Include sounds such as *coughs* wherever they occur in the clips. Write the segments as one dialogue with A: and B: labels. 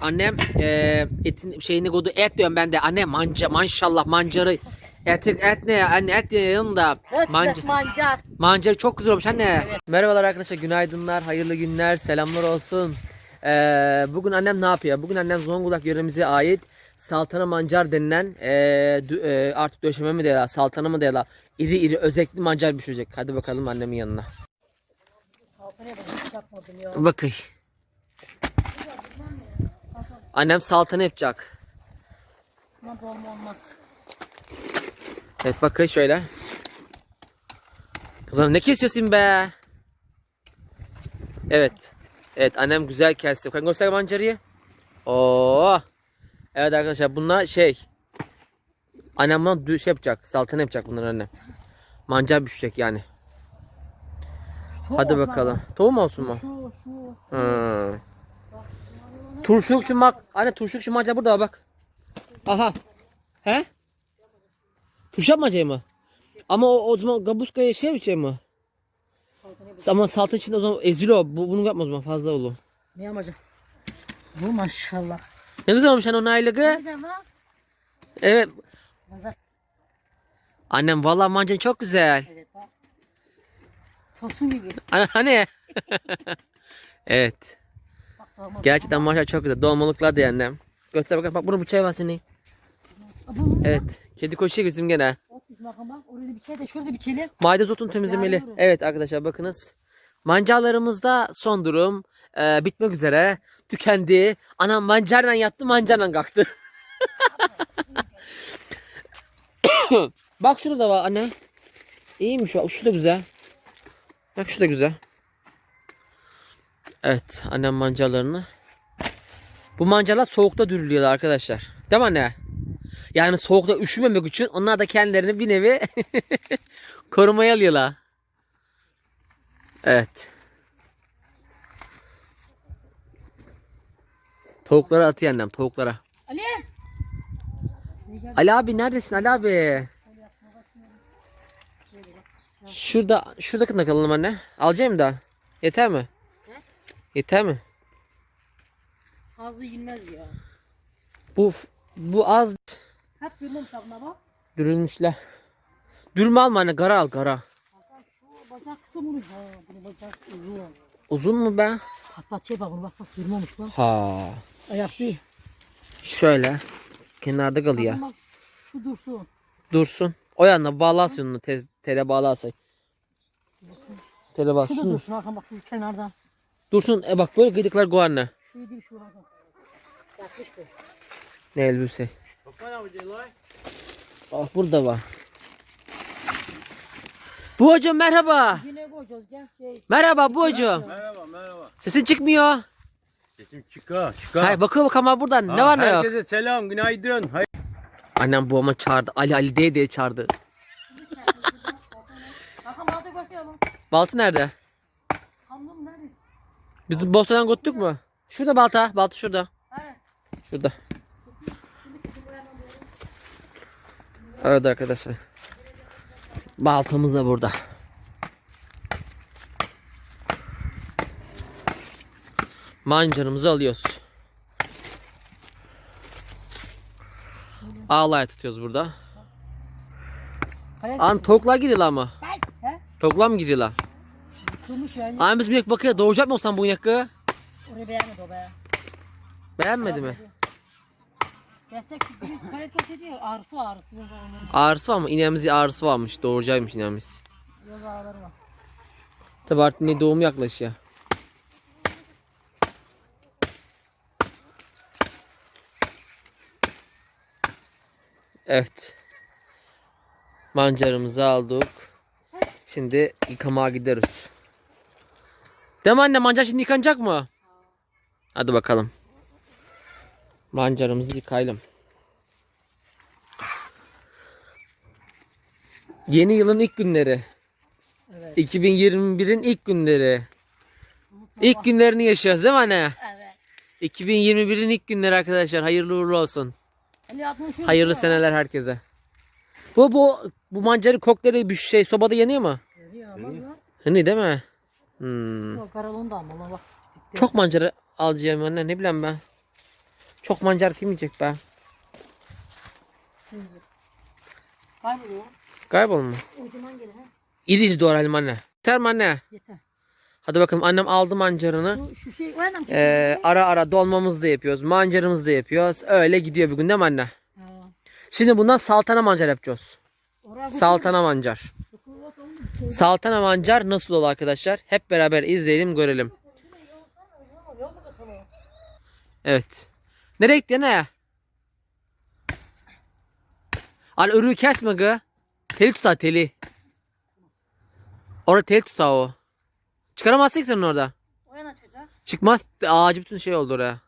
A: annem e, etin şeyini koydu et diyorum ben de anne manca maşallah mancarı et et ne ya anne et yanında manca,
B: mancar.
A: mancarı çok güzel olmuş anne. Merhabalar arkadaşlar günaydınlar hayırlı günler selamlar olsun. E, bugün annem ne yapıyor? Bugün annem Zonguldak yöremize ait saltana mancar denilen e, e, artık döşeme mi diyorlar saltana mı diyorlar iri iri özekli mancar pişirecek. Hadi bakalım annemin yanına. Bakın. Annem saltana yapacak.
B: Buna dolma olmaz.
A: Evet bakın şöyle. Kızım ne kesiyorsun be? Evet. Evet annem güzel kesti. Bakın göster mancarıyı. Oo. Evet arkadaşlar bunlar şey. Annem buna dü- şey yapacak. Saltana yapacak bunlar annem. Mancar pişecek yani. Hadi bakalım. Tohum olsun mu?
B: Şu şu.
A: Hmm. Turşuluk şu mak anne turşuluk şu mancar burada bak. Aha. He? Turşu yapmacayı mı? Ama o, o zaman gabuskaya şey mi şey mi? Ama saltın içinde o zaman eziliyor. Bu, bunu yapma o zaman fazla olur.
B: Ne yapacağım? Bu maşallah.
A: Ne güzel olmuş hani onun aylığı.
B: Güzel bak.
A: Evet. Annem vallahi mancan çok güzel.
B: Evet bak. Tosun gibi.
A: Hani- Hani? *laughs* evet. Gerçekten maşallah çok güzel. Dolmalıklar da annem. Göster bakalım. Bak burada bıçağı var senin. Evet. Kedi koşuyor bizim gene.
B: Orada bir de şurada bir çeli.
A: Maydanoz otunu temizlemeli. Evet arkadaşlar bakınız. Mancarlarımızda son durum e, bitmek üzere. Tükendi. Anam mancarla yattı mancarla kalktı. *coughs* Bak şurada da var anne. İyiymiş o. Şu da güzel. Bak şu da güzel. Evet annem mancarlarını. Bu mancarlar soğukta dürülüyorlar arkadaşlar. Değil mi anne? Yani soğukta üşümemek için onlar da kendilerini bir nevi *laughs* korumaya alıyorlar. Evet. Tavuklara atıyor annem tavuklara.
B: Ali.
A: Ali abi neredesin Ali abi? Şurada şuradakini de kalalım anne. Alacağım daha? Yeter mi? Yeter mi?
B: Hazı yenmez ya.
A: Bu bu az
B: Hep bilmem şabına bak.
A: dürülmüşler. Dürme alma anne gara al.
B: Hatta şu bacak kısa bunu. Ha, bunu bacak uzun.
A: Uzun mu be?
B: Bak şey bak bunu bak bak bilmemiş bak.
A: Ha.
B: Ayak değil.
A: Şöyle. Kenarda kalıyor.
B: Bak şu dursun.
A: Dursun. O yanına bağlasın onu tez, tele bağlasın. Tele
B: Şu
A: bağlasın.
B: da
A: Dursun.
B: bakın bak şu kenardan.
A: Dursun. E bak böyle gıdıklar go anne.
B: Şu değil şu. Yapmış bu.
A: Ne elbise. Ah burada var. Bu hocam merhaba.
B: Yine koyacağız gel şey.
A: Merhaba bu hocam.
C: Merhaba merhaba.
A: Sesin çıkmıyor.
C: Sesim çıka çıka.
A: Hay bakıyor bak ama buradan. Ne
C: Ha,
A: var ne yok.
C: Herkese selam günaydın. Hay
A: Annem babama çağırdı. Ali Ali diye diye çağırdı.
B: Bakın balta koşalım.
A: Baltı nerede? Biz Bosna'dan götürdük mü? Şurada balta. Balta şurada. Şurada. Evet arkadaşlar. Baltamız da burada. Mancarımızı alıyoruz. Ağlaya tutuyoruz burada. An tavuklar giriyorlar ama. Tavuklar mı?
B: Kırmış yani.
A: An biz bir bakıyor doğacak mı olsan bu yakı?
B: Orayı beğenmedi o be.
A: Beğenmedi mi?
B: Destek biz palet koşuyor diyor. Ağrısı var ağrısı. Yok ağrıları.
A: Ağrısı var mı? İneğimizin ağrısı varmış. Doğuracakmış ineğimiz.
B: Yok ağrıları var.
A: Tabi artık ne doğum yaklaşıyor. Evet. Mancarımızı aldık. Şimdi yıkamaya gideriz. Değil mi anne mancar şimdi yıkanacak mı? Hadi bakalım. Mancarımızı yıkayalım. Yeni yılın ilk günleri.
B: Evet.
A: 2021'in ilk günleri. İlk günlerini yaşıyoruz değil mi anne?
B: Evet.
A: 2021'in ilk günleri arkadaşlar. Hayırlı uğurlu olsun. Hayırlı seneler herkese. Bu bu bu mancarı kokları bir şey sobada yanıyor mu?
B: Ya, bak ya.
A: Hani değil mi? Hmm.
B: Yok karalığını da bak.
A: Çok mancara alacağım anne ne bileyim ben. Çok mancar kim yiyecek be?
B: Kayboluyor.
A: Kaybolma.
B: Ucundan gelir ha.
A: İri iri doğrayalım anne. Yeter mi anne?
B: Yeter.
A: Hadi bakalım annem aldı mancarını.
B: Bu şu şey?
A: Ee, ara ara dolmamızı da yapıyoruz. Mancarımızı da yapıyoruz. Öyle gidiyor bugün değil mi anne?
B: Ha.
A: Şimdi bundan saltana mancar yapacağız.
B: Oraya
A: Saltana mancar. Saltana mancar nasıl olur arkadaşlar? Hep beraber izleyelim görelim. Evet. Nereye gitti ne? Al örüğü kesme gı. Teli tutar teli. Orada teli tutar o. Çıkaramazsın ki sen orada.
B: O yana çıkacak.
A: Çıkmaz. Ağacı bütün şey oldu oraya.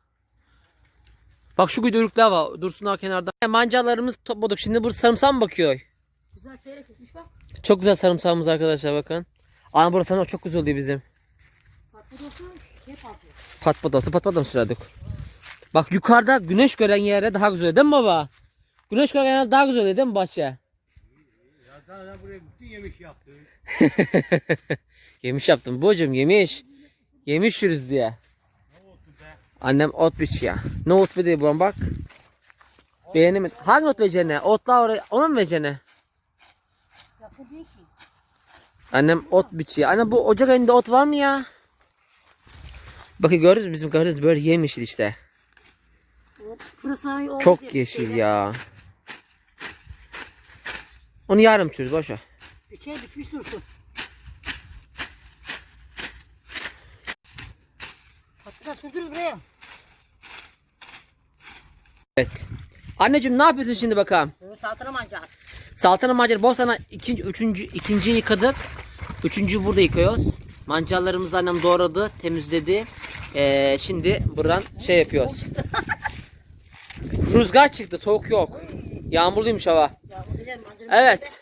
A: Bak şu güdürükler var. Dursunlar kenarda. Mancalarımız topladık. Şimdi bu sarımsağa mı bakıyor?
B: Güzel seyrek etmiş bak.
A: Çok güzel sarımsağımız arkadaşlar bakın. Ana burası çok güzel oluyor bizim.
B: Atıyor.
A: Pat pat olsa pat pat da mı sürerdik? Bak yukarıda güneş gören yere daha güzel değil mi baba? Güneş gören yere daha güzel değil mi bahçe?
C: Ya daha buraya bütün yemiş yaptı.
A: yemiş yaptım babacım yemiş. Yemiş yürüz diye. Annem ot biç ya. Ne ot dedi bu bak. Beğenemedi. Hangi ot vereceğine? Otla oraya ona mı vereceğine?
B: Ki.
A: Annem ot biçiyor. Anne bu ocak ayında ot var mı ya? Bakın görürüz mü? bizim görürüz böyle yemişiz işte. Çok yeşil ya. Onu yarım çürüz boşa.
B: Üçe bitmiş dursun. Hatta buraya.
A: Evet. Anneciğim ne yapıyorsun şimdi bakalım?
B: Bunu saltana mancar.
A: Saltana mancar Bosna'na ikinci, üçüncü, ikinciyi yıkadık. Üçüncüyü burada yıkıyoruz. Mancarlarımızı annem doğradı, temizledi. Ee, şimdi buradan şey yapıyoruz. Rüzgar çıktı, soğuk yok. Yağmurluymuş hava. Evet.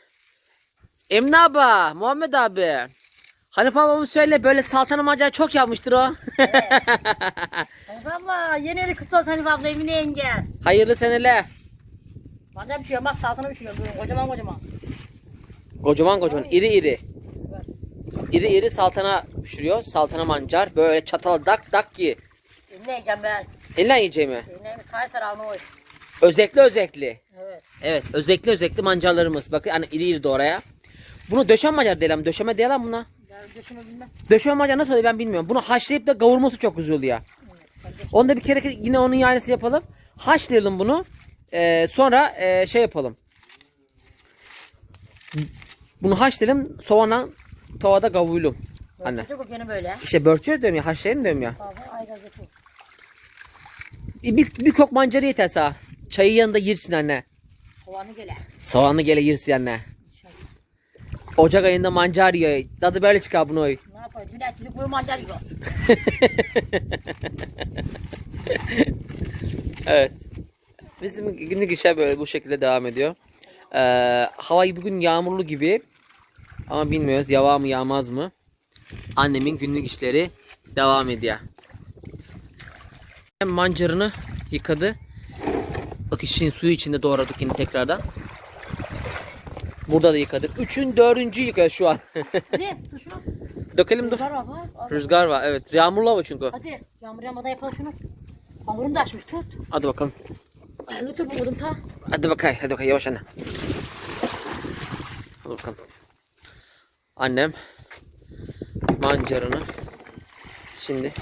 A: Emine abi, Muhammed abi. Hanife ablamı söyle böyle saltana mancar çok yapmıştır o. *laughs*
B: Hanife abla yeni eli kutlu olsun Hanife abla Emine yenge.
A: Hayırlı seneler.
B: Mancar pişiyor bak saltana pişiyor böyle kocaman kocaman.
A: Kocaman kocaman, iri iri.
B: Süper.
A: İri iri saltana pişiriyor. Saltana mancar. Böyle çatal dak dak ki.
B: Emine yengem ben.
A: Elinden yiyeceğimi.
B: Eminemiz tay sarağını oy.
A: Özekli özekli.
B: Evet.
A: Evet özekli özekli mancarlarımız. Bakın hani iri iri de oraya. Bunu döşen mancar diyelim. Döşeme diyelim buna.
B: Ben düşünü bilmem.
A: Döşeme mancar nasıl oluyor ben bilmiyorum. Bunu haşlayıp da kavurması çok güzel oluyor. Onda bir kere yine onun yanesi yapalım. Haşlayalım bunu. Ee, sonra ee, şey yapalım. Bunu haşlayalım. Soğana tavada kavuralım. Anne.
B: Böyle.
A: İşte börçüyor diyorum ya. Haşlayalım diyorum ya.
B: Gazeti.
A: Bir, bir, kok mancarı yeter sağ. Çayı yanında yersin anne.
B: Kovanı gele.
A: Soğanlı gele yersin anne. Ocak ayında mancar yiyor. Tadı böyle çıkar bunu.
B: Ne yapayım? Dün etçilik bunu mancar yiyor. *laughs*
A: evet. Bizim günlük işler böyle bu şekilde devam ediyor. Ee, hava bugün yağmurlu gibi. Ama bilmiyoruz yağar mı yağmaz mı. Annemin günlük işleri devam ediyor. Mancarını yıkadı. Bak işin suyu içinde doğradık yine tekrardan. Burada da yıkadık. Üçün dördüncü yıkıyor şu an. *laughs*
B: Hadi tut şunu.
A: Dökelim dur.
B: Rüzgar var. Al.
A: Rüzgar var evet. Yağmurlu hava çünkü.
B: Hadi yağmur yağmadan yapalım şunu. Hamurum da açmış tut.
A: Hadi bakalım.
B: Elini tutmadım ta.
A: Hadi bakayım, hadi bakayım yavaş anne. Hadi bakalım. Annem mancarını şimdi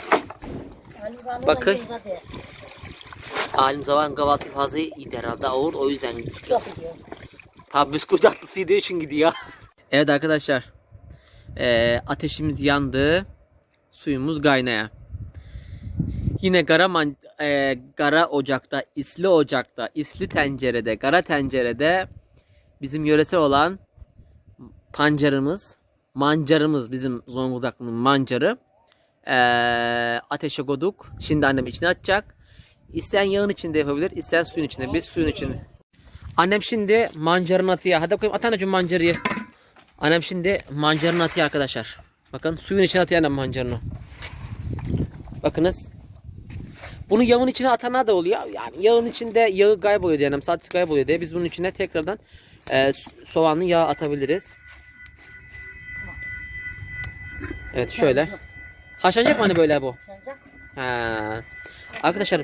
A: Bakın. Alim zaman kahvaltı fazla iyiydi herhalde ağır o yüzden ha bisküvi tatlısı yediği için gidiyor. *laughs* evet arkadaşlar Ee, ateşimiz yandı suyumuz kaynaya. Yine gara, man, e, gara ocakta, isli ocakta, isli tencerede, gara tencerede bizim yöresel olan pancarımız, mancarımız bizim Zonguldaklı'nın mancarı. E, ateşe koyduk. Şimdi annem içine atacak. İsteyen yağın içinde yapabilir, isteyen suyun içinde. Biz suyun içinde. Annem şimdi mancarını atıyor. Hadi bakayım at anneciğim mancarıyı. Annem şimdi mancarını atıyor arkadaşlar. Bakın suyun içine atıyor annem mancarını. Bakınız. Bunu yağın içine atanlar da oluyor. Yani yağın içinde yağı kayboluyor diyelim. Salçası kayboluyor diye biz bunun içine tekrardan e, so- soğanlı yağ atabiliriz. Evet şöyle. Haşlanacak mı hani böyle bu? Ha. Arkadaşlar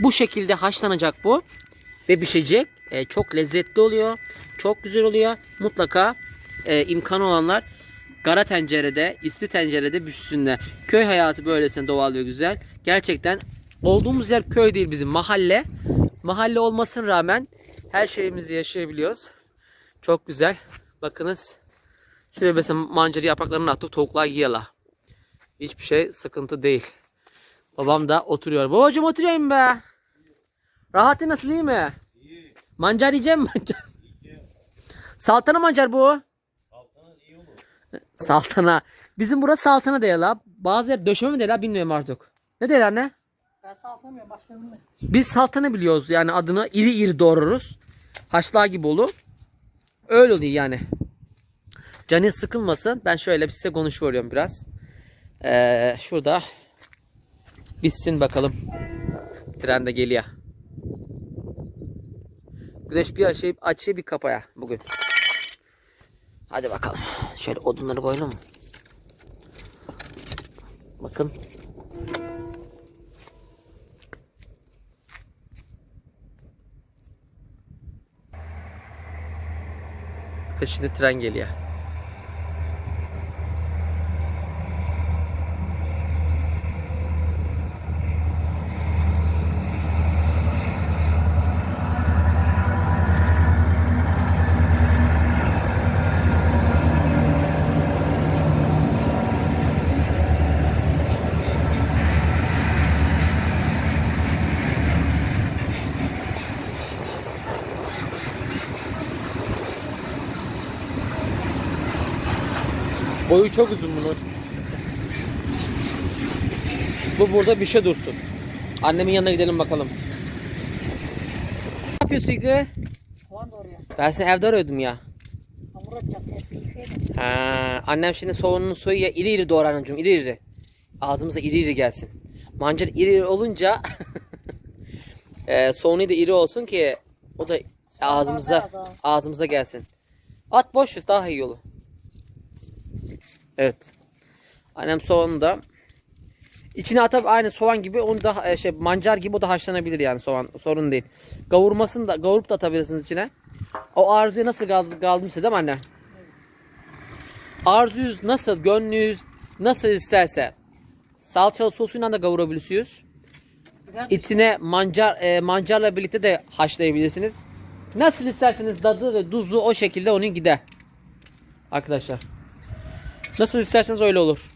A: bu şekilde haşlanacak bu ve pişecek. E, çok lezzetli oluyor. Çok güzel oluyor. Mutlaka e, imkanı olanlar kara tencerede, isli tencerede pişsinler. Köy hayatı böylesine doğal ve güzel. Gerçekten olduğumuz yer köy değil bizim mahalle. Mahalle olmasına rağmen her şeyimizi yaşayabiliyoruz. Çok güzel. Bakınız. Şuraya mesela mancarı yapraklarını attık. Tavuklar yiyorlar. Hiçbir şey sıkıntı değil. Babam da oturuyor. Babacım oturayım be. Rahatı nasıl iyi mi?
C: İyi.
A: Mancar yiyeceğim mancar? *laughs* Saltana mancar bu.
C: Saltanat iyi olur.
A: Saltana. Bizim burası saltana değil ha. Bazı yer döşeme mi değil ha bilmiyorum artık. Ne değil anne? Biz saltana biliyoruz yani adını iri iri doğrarız. Haşlar gibi olur. Öyle oluyor yani. Canı sıkılmasın. Ben şöyle size konuşuyorum biraz. Ee, şurada bitsin bakalım. Tren de geliyor. Güneş bir açayım, açıyor bir kapaya bugün. Hadi bakalım. Şöyle odunları koyalım. Bakın. Şimdi tren geliyor. Çok uzun bunun. Bu burada bir şey dursun. Annemin yanına gidelim bakalım. Ne yapıyorsun İlgı?
B: Soğan doğruyor.
A: Ben seni evde arıyordum ya.
B: Hamur yıkayalım.
A: Ha, annem şimdi soğanını soyuyor. iri iri doğrar anneciğim iri iri. Ağzımıza iri iri gelsin. Mancar iri iri olunca *laughs* e, soğanı da iri olsun ki o da ağzımıza ağzımıza gelsin. At boş ver, daha iyi olur. Evet. Annem soğanı da içine atıp aynı soğan gibi onu da e, şey mancar gibi o da haşlanabilir yani soğan sorun değil. Kavurmasını da kavurup da atabilirsiniz içine. O arzuya nasıl kaldı, kaldıysa değil mi anne? Arzunuz nasıl, gönlünüz nasıl isterse salçalı sosuyla da kavurabilirsiniz. İçine mancar e, mancarla birlikte de haşlayabilirsiniz. Nasıl isterseniz tadı ve tuzu o şekilde onun gider. Arkadaşlar. Nasıl isterseniz öyle olur.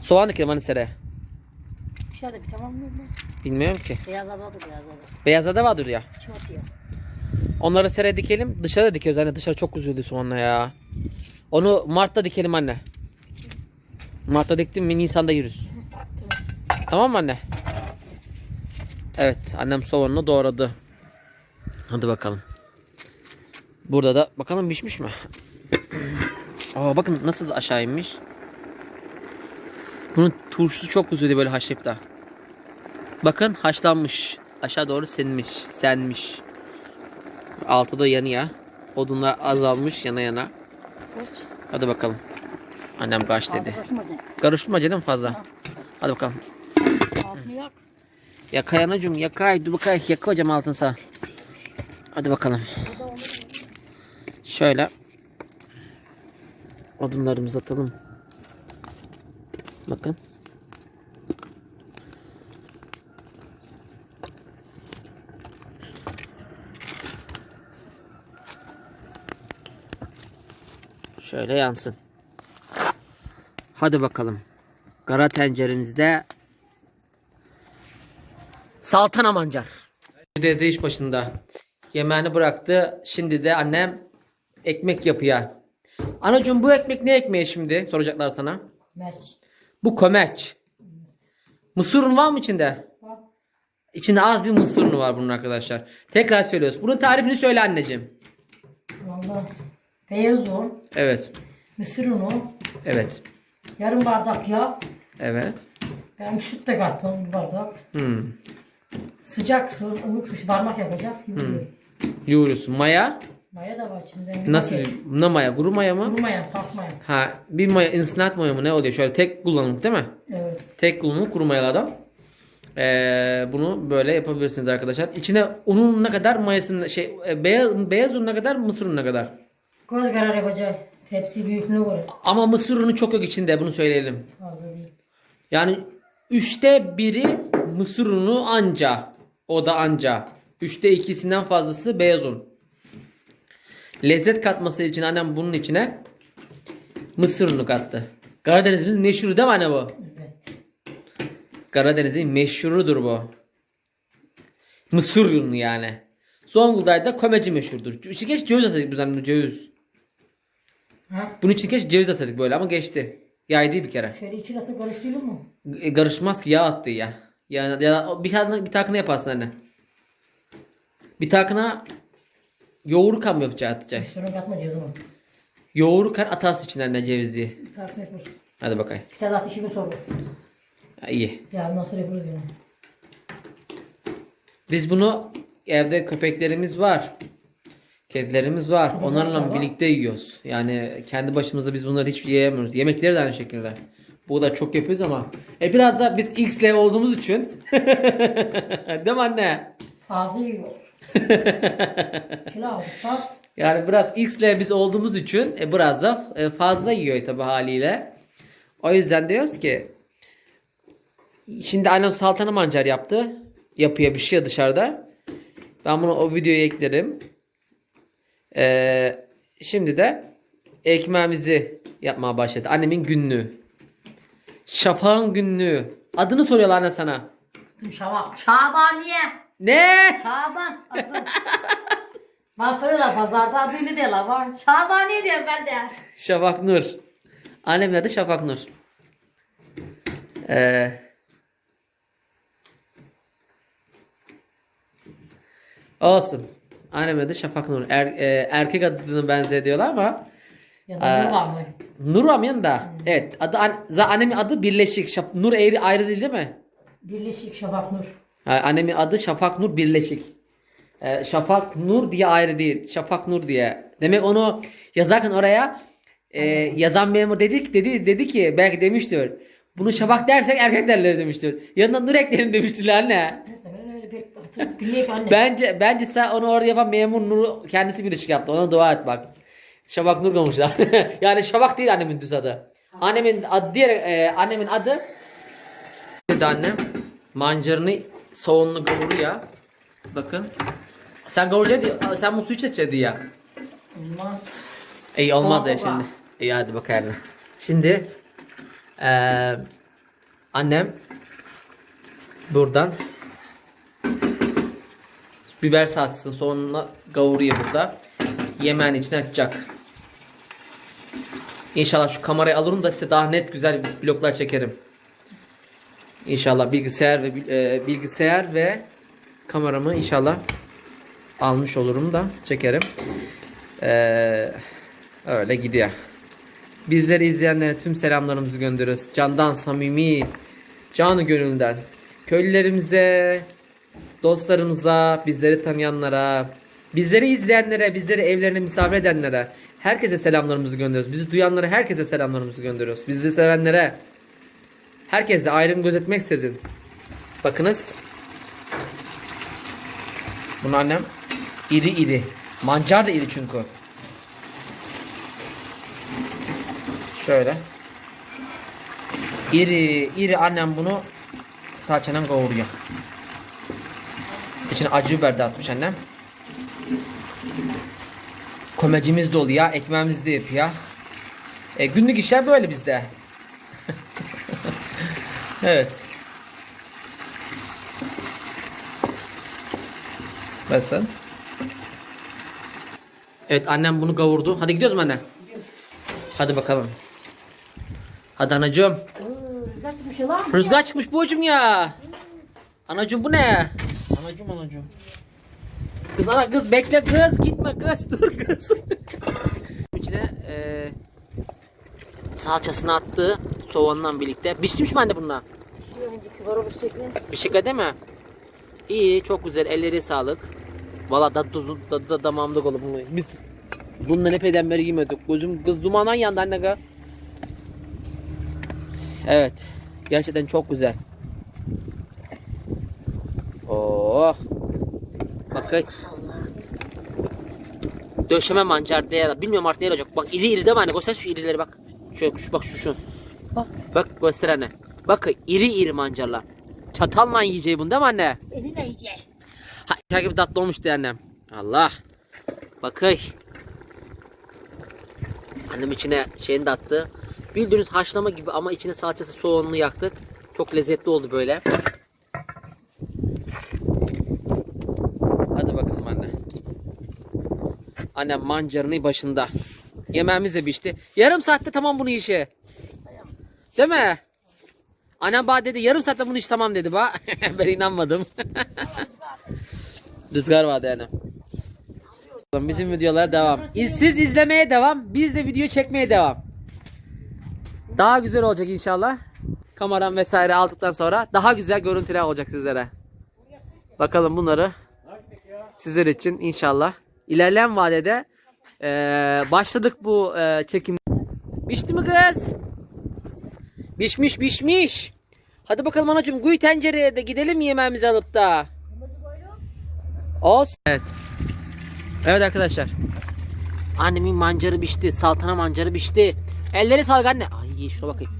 A: Soğan dikelim hani seraya.
B: Bir şey de bir tamam mı?
A: Bilmiyorum ki.
B: Beyaz ada da beyaz ada.
A: Beyazda da vardır ya.
B: Kim atıyor?
A: Onları seraya dikelim. Dışarıda dikiyoruz anne. Dışarı çok güzeldi soğanla ya. Onu Mart'ta dikelim anne. Mart'ta diktim mi Nisan'da yürürüz. *laughs* Tamam mı anne? Evet annem soğanını doğradı. Hadi bakalım. Burada da bakalım pişmiş mi? *clears throat* Aa bakın nasıl aşağı inmiş. Bunun turşusu çok güzeldi böyle haşlayıp da. Bakın haşlanmış. Aşağı doğru senmiş. Senmiş. Altı da yanıyor. Odunlar azalmış yana yana.
B: Koç.
A: Hadi bakalım. Annem kaç dedi. Karıştırma canım fazla. Hadi bakalım.
B: Altını yak.
A: Yakay anacığım yakay. Dur bakayım yaka hocam altın sağ. Hadi bakalım. Şöyle. Odunlarımızı atalım. Bakın. Şöyle yansın. Hadi bakalım. Kara tenceremizde saltana mancar. Teyze iş başında. Yemeğini bıraktı. Şimdi de annem ekmek yapıyor. Anacığım bu ekmek ne ekmeği şimdi? Soracaklar sana.
B: Meş.
A: Bu kömeç. Mısır unu var mı içinde?
B: Bak.
A: İçinde az bir mısır unu var bunun arkadaşlar. Tekrar söylüyoruz. Bunun tarifini söyle anneciğim.
B: Valla. Beyaz un.
A: Evet.
B: Mısır unu.
A: Evet.
B: Yarım bardak yağ.
A: Evet.
B: Ben süt de kattım bir bardak.
A: Hmm.
B: Sıcak su, ılık su, parmak yapacak. Yürüyor.
A: Yoğuruyorsun. Maya.
B: Maya da var içinde.
A: Nasıl? Ne maya? Kuru maya mı?
B: Kuru maya, pak maya.
A: Ha bir maya, instant maya mı ne oluyor? Şöyle tek kullanımlık değil mi?
B: Evet.
A: Tek kullanımlık kuru mayalardan. Ee, bunu böyle yapabilirsiniz arkadaşlar. İçine unun ne kadar mayasının şey e, beyaz beyaz un ne kadar mısır unu ne kadar.
B: Göz karar yapacak. Tepsi büyüklüğüne göre.
A: Ama mısır unu çok yok içinde bunu söyleyelim.
B: Fazla değil.
A: Yani üçte biri mısır unu anca. O da anca. Üçte ikisinden fazlası beyaz un. Lezzet katması için annem bunun içine mısır unu kattı. Karadeniz'imiz meşhur değil mi anne bu?
B: Evet.
A: Karadeniz'in meşhurudur bu. Mısır unu yani. Zonguldak'ta komeci meşhurdur. İçine geç ceviz atıyorduk biz annemle ceviz.
B: Ha?
A: Bunun için geç ceviz atıyorduk böyle ama geçti. Yaydı bir kere.
B: Şöyle içine atıp karıştırıyor mu?
A: E, karışmaz ki yağ attı ya. Ya da bir tane bir takına yaparsın anne. Bir takına yoğurt kan mı yapacak atacak?
B: Sorun katma diyor o zaman.
A: Yoğurt kan atarsın için anne cevizi.
B: Taksın yapıyoruz.
A: Hadi bakayım.
B: İşte zaten işimi sordu.
A: Ha, iyi.
B: Ya nasıl yapıyoruz yani?
A: Biz bunu evde köpeklerimiz var. Kedilerimiz var. Onlarla
B: var.
A: birlikte yiyoruz. Yani kendi başımıza biz bunları hiç yiyemiyoruz. Yemekleri de aynı şekilde. Bu da çok yapıyoruz ama. E biraz da biz X'le olduğumuz için. *laughs* Değil mi anne?
B: Fazla yiyoruz. *laughs*
A: Yani biraz X'le biz olduğumuz için e, biraz da e, fazla yiyor tabi haliyle. O yüzden diyoruz ki şimdi annem saltana mancar yaptı. Yapıyor bir şey dışarıda. Ben bunu o videoya eklerim. Ee, şimdi de ekmeğimizi yapmaya başladı. Annemin günlüğü. Şafağın günlüğü. Adını soruyorlar anne sana.
B: Şaban. Şabaniye.
A: Ne?
B: Şaban. Adı. Bana soruyorlar pazarda adıyla diyorlar var. Şabaniye diyorum ben de.
A: Şafak Nur. Annemin adı Şafak Nur. Ee, olsun. Annemin adı Şafak Nur. Er, e, erkek adını benzediyorlar ama
B: Ya da ne var mı?
A: Nur amyan da. Evet. Adı, an, za- annemin adı Birleşik. Şaf, Nur eğri ayrı değil değil mi?
B: Birleşik Şafak Nur.
A: Annemin adı Şafak Nur Birleşik. Ee, Şafak Nur diye ayrı değil. Şafak Nur diye. Demek onu yazarken oraya e, yazan memur dedik dedi dedi ki belki demiştir. Bunu Şafak dersek erkek derler demiştir. Yanına Nur eklerim demiştir anne.
B: Bir anne.
A: Bence bence sen onu orada yapan memur Nur'u kendisi birleşik yaptı. Ona dua et bak. Şafak Nur koymuşlar. *laughs* yani Şafak değil annemin düz adı. Annemin adı diğer e, annemin adı annem. Mancarını soğanlı kavuruyor. Bakın. Sen kavuracaksın sen bu su içeceksin ya.
B: Olmaz.
A: İyi olmaz ya
B: Baba.
A: şimdi. İyi hadi bakalım. Şimdi eee annem buradan biber salçasını sonuna kavuruyor burada. Yemeğin içine atacak. İnşallah şu kamerayı alırım da size daha net güzel vloglar çekerim. İnşallah bilgisayar ve e, bilgisayar ve kameramı inşallah almış olurum da çekerim. Eee Öyle gidiyor. Bizleri izleyenlere tüm selamlarımızı gönderiyoruz. Candan samimi, canı gönülden. Köylülerimize, dostlarımıza, bizleri tanıyanlara, bizleri izleyenlere, bizleri evlerine misafir edenlere herkese selamlarımızı gönderiyoruz. Bizi duyanlara herkese selamlarımızı gönderiyoruz. Bizi sevenlere herkese ayrım gözetmeksizin. Bakınız. Bunu annem iri iri. Mancar da iri çünkü. Şöyle. İri iri annem bunu salçadan kavuruyor. İçine acı biber de atmış annem. Komecimiz de oluyor, ekmeğimiz de yapıyor. E, günlük işler böyle bizde. Evet. Nasıl? Evet annem bunu kavurdu. Hadi gidiyoruz mu anne? Hadi bakalım. Hadi anacığım.
B: Şey?
A: Rüzgar çıkmış boğacım ya. Anacığım bu ne? Anacığım anacığım. Kız ana kız bekle kız gitme kız *laughs* dur kız. İçine eee salçasını attı soğanla birlikte. Pişmiş mi anne bunlar?
B: Önce kibar olur şekli.
A: Bir şey değil mi? İyi çok güzel elleri sağlık. Valla da tuzu da, da damağımda kaldı bunu. Biz bundan epeyden beri yemedik. Gözüm kız dumandan yandı anne ga. Evet. Gerçekten çok güzel. Oo. Bakın. Döşeme mancar diye. Bilmiyorum artık ne olacak. Bak iri iri değil mi anne? Göster şu irileri bak. Şu, şu bak şu şu. Bak, bak göster anne. Bak iri iri mancarlar. Çatalla yiyeceği bunu değil mi anne?
B: Eline yiyecek.
A: Ha, şaka gibi tatlı olmuştu annem. Allah. Bakay. Annem içine şeyini de attı. Bildiğiniz haşlama gibi ama içine salçası soğanını yaktık. Çok lezzetli oldu böyle. Hadi bakalım anne. Annem mancarını başında. Yemeğimiz de pişti. Yarım saatte tamam bunu işi. Değil mi? Annem bana dedi yarım saatte bunu iş tamam dedi ba. *laughs* ben inanmadım. *laughs* Rüzgar vardı yani. Bizim videolar devam. Siz izlemeye devam. Biz de video çekmeye devam. Daha güzel olacak inşallah. Kameram vesaire aldıktan sonra daha güzel görüntüler olacak sizlere. Bakalım bunları sizler için inşallah. İlerleyen vadede eee, başladık bu eee, çekim. Pişti mi kız? Pişmiş pişmiş. Hadi bakalım anacığım kuyu tencereye de gidelim yemeğimizi alıp da. Olsun. Evet. Evet arkadaşlar. Annemin mancarı pişti. Saltana mancarı pişti. Elleri sağlık anne. Ay şuna bakayım.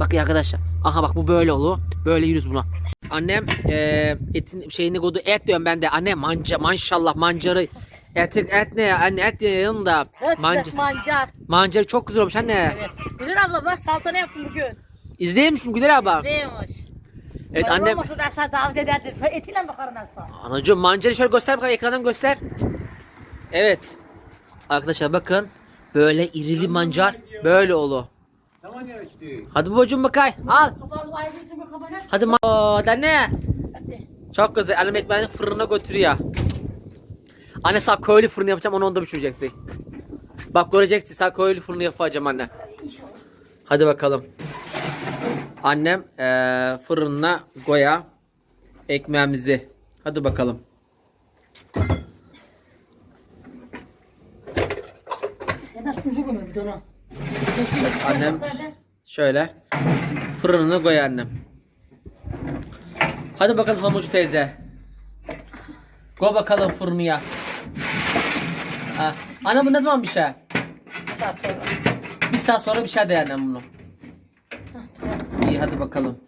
A: Bakın arkadaşlar. Aha bak bu böyle olur. Böyle yürüz buna. Annem eee etin şeyini koydu. Et diyorum ben de. Anne manca maşallah mancarı. Et, et ne ya? Anne et yanında. Manca,
B: mancar.
A: mancarı çok güzel olmuş anne.
B: Evet. Güler abla bak saltana yaptım bugün.
A: İzleyeyim misin Güler abla?
B: Neymiş?
A: Evet annem.
B: Olmasa da sen davet ederdim. Sen etiyle bakarım sana.
A: Anacığım mancarı şöyle göster bakalım ekrandan göster. Evet. Arkadaşlar bakın. Böyle irili mancar böyle olur.
C: Tamam ya işte.
A: Hadi babacığım bakay. Al.
B: Kapağı kapağı.
A: Hadi ma Oo, anne.
B: Hadi.
A: Çok güzel. Annem ekmeğini fırına götürüyor. Anne sağ köylü fırını yapacağım onu onda pişireceksin. Bak göreceksin sağ köylü fırını yapacağım anne.
B: İnşallah.
A: Hadi bakalım. Annem eee fırına koya ekmeğimizi. Hadi bakalım. Annem şöyle fırınına koy annem. Hadi bakalım hamucu teyze. Go bakalım fırınıya. Ha. Ana bu ne zaman bir şey?
B: Bir saat sonra.
A: Bir saat sonra bir şey de annem bunu. Hadi bakalım.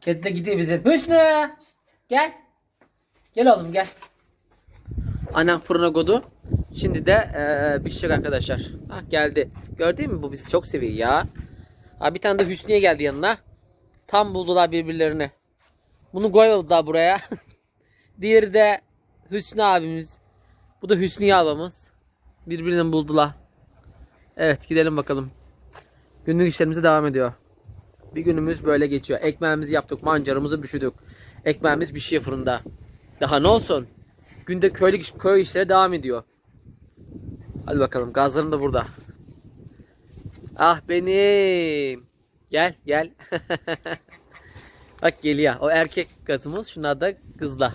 A: Kedi de gidiyor bizim. Hüsnü! Gel. Gel oğlum gel. Annem fırına koydu. Şimdi de eee pişecek arkadaşlar. Ah geldi. Gördün mü bu bizi çok seviyor ya. Ha, bir tane de Hüsnü'ye geldi yanına. Tam buldular birbirlerini. Bunu koymadılar buraya. *laughs* Diğeri de Hüsnü abimiz. Bu da Hüsnü ablamız. Birbirini buldular. Evet gidelim bakalım. Günlük işlerimize devam ediyor. Bir günümüz böyle geçiyor. Ekmeğimizi yaptık, mancarımızı pişirdik. Ekmeğimiz pişiyor fırında. Daha ne olsun? Günde köylü köy işleri devam ediyor. Hadi bakalım gazlarım da burada. Ah benim. Gel gel. *laughs* Bak geliyor. O erkek gazımız. Şunlar da kızlar.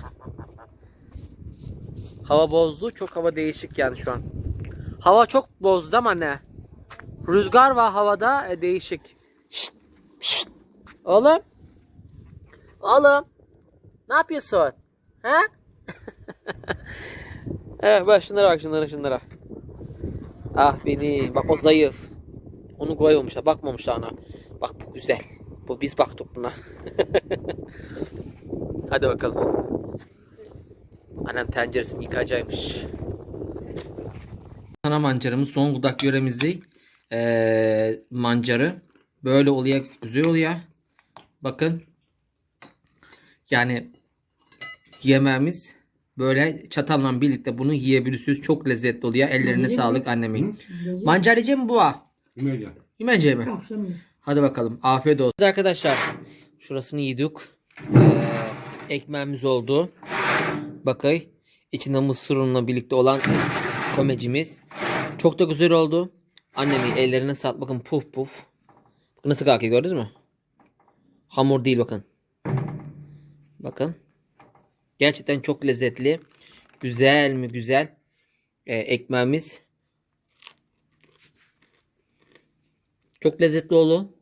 A: Hava bozdu. Çok hava değişik yani şu an. Hava çok bozdu ama ne? Rüzgar var havada e, değişik. Şşt, şşt. Oğlum. Oğlum. Ne yapıyorsun? He? *laughs* evet bak şunlara bak şunlara şunlara. Ah beni. Bak o zayıf. Onu koymamışlar. Bakmamışlar ona. Bak bu güzel. Bu biz baktık buna. *laughs* Hadi bakalım. Annem tenceresini yıkacaymış. Ana mancarımız son dudak yöremizi eee, mancarı böyle oluyor güzel oluyor. Bakın. Yani yemeğimiz böyle çatalla birlikte bunu yiyebilirsiniz. Çok lezzetli oluyor. Ellerine sağlık annemin. Mancar yiyecek mi bu? ha?
C: Yemeğe.
A: Yemeyecek mi?
B: Akşam
A: Hadi bakalım. Afiyet olsun. Arkadaşlar şurasını yedik. Ee, ekmeğimiz oldu. Bakay. İçinde mısır unuyla birlikte olan komecimiz. Çok da güzel oldu. Annemin ellerine sağlık. Bakın puf puf. Nasıl kalkıyor gördünüz mü? Hamur değil bakın. Bakın. Gerçekten çok lezzetli. Güzel mi güzel. Ee, ekmeğimiz. Çok lezzetli oldu.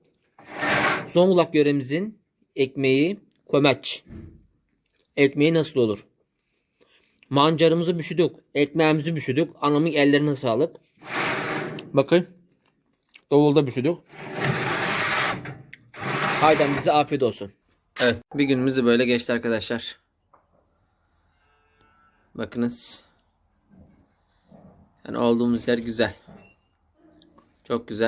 A: Zonguldak yöremizin ekmeği komeç. Ekmeği nasıl olur? Mancarımızı büşüdük. Ekmeğimizi büşüdük. Anamın ellerine sağlık. Bakın. Davulda büşüdük. Haydan bize afiyet olsun. Evet. Bir günümüz de böyle geçti arkadaşlar. Bakınız. Yani olduğumuz yer güzel. Çok güzel.